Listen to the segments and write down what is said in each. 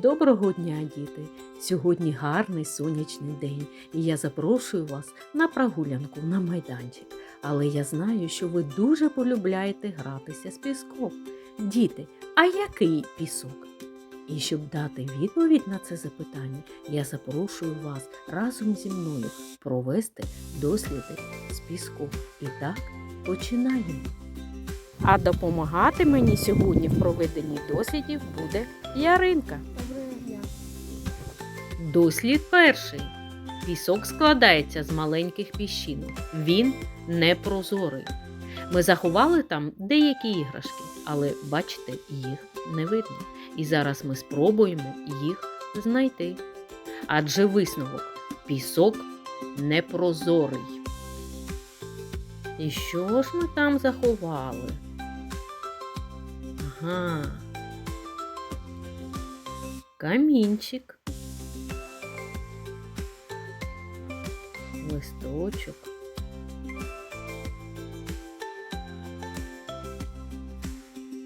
Доброго дня, діти! Сьогодні гарний сонячний день, і я запрошую вас на прогулянку на майданчик. Але я знаю, що ви дуже полюбляєте гратися з піском. Діти, а який пісок? І щоб дати відповідь на це запитання, я запрошую вас разом зі мною провести досліди з піском. І так, починаємо. А допомагати мені сьогодні в проведенні дослідів буде Яринка. Дослід перший. Пісок складається з маленьких піщинок. Він непрозорий. Ми заховали там деякі іграшки, але бачите, їх не видно. І зараз ми спробуємо їх знайти. Адже висновок пісок непрозорий. І що ж ми там заховали? Ага. Камінчик. Листочок.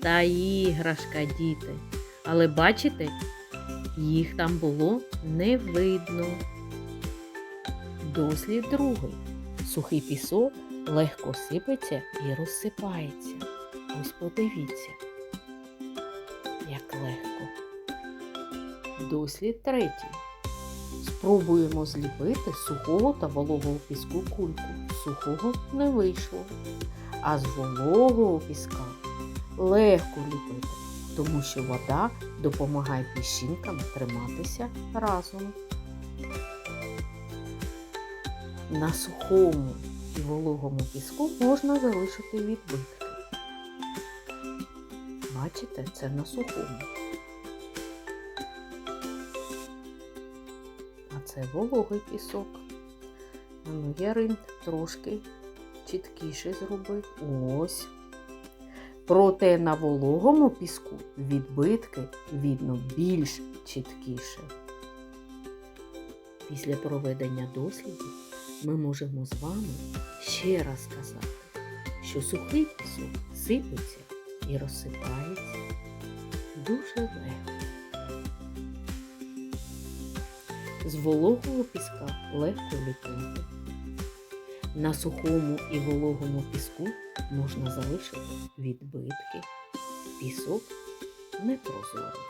Та іграшка, діти. Але бачите, їх там було не видно. Дослід другий. Сухий пісок легко сипеться і розсипається. Ось подивіться, як легко. Дослід третій. Спробуємо зліпити сухого та вологого піску кульку. Сухого не вийшло. А з вологого піска легко ліпити, тому що вода допомагає піщинкам триматися разом. На сухому і вологому піску можна залишити відбитки. Бачите, це на сухому. Це вологий пісок. А ну, Ярин трошки чіткіше зроби. Ось. Проте на вологому піску відбитки видно більш чіткіше. Після проведення дослідів ми можемо з вами ще раз сказати, що сухий пісок сипеться і розсипається дуже легко. З вологого піска легко ліпити. На сухому і вологому піску можна залишити відбитки. Пісок непрозорий.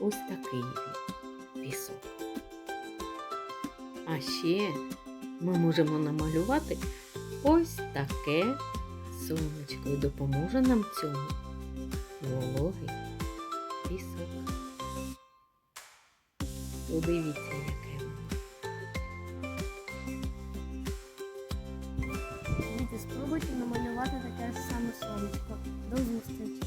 Ось такий він пісок. А ще ми можемо намалювати ось таке сонечко і допоможе нам цьому вологий пісок. Подивіться, яке. Діти, спробуйте намалювати таке ж саме сонечко. До зустрічі!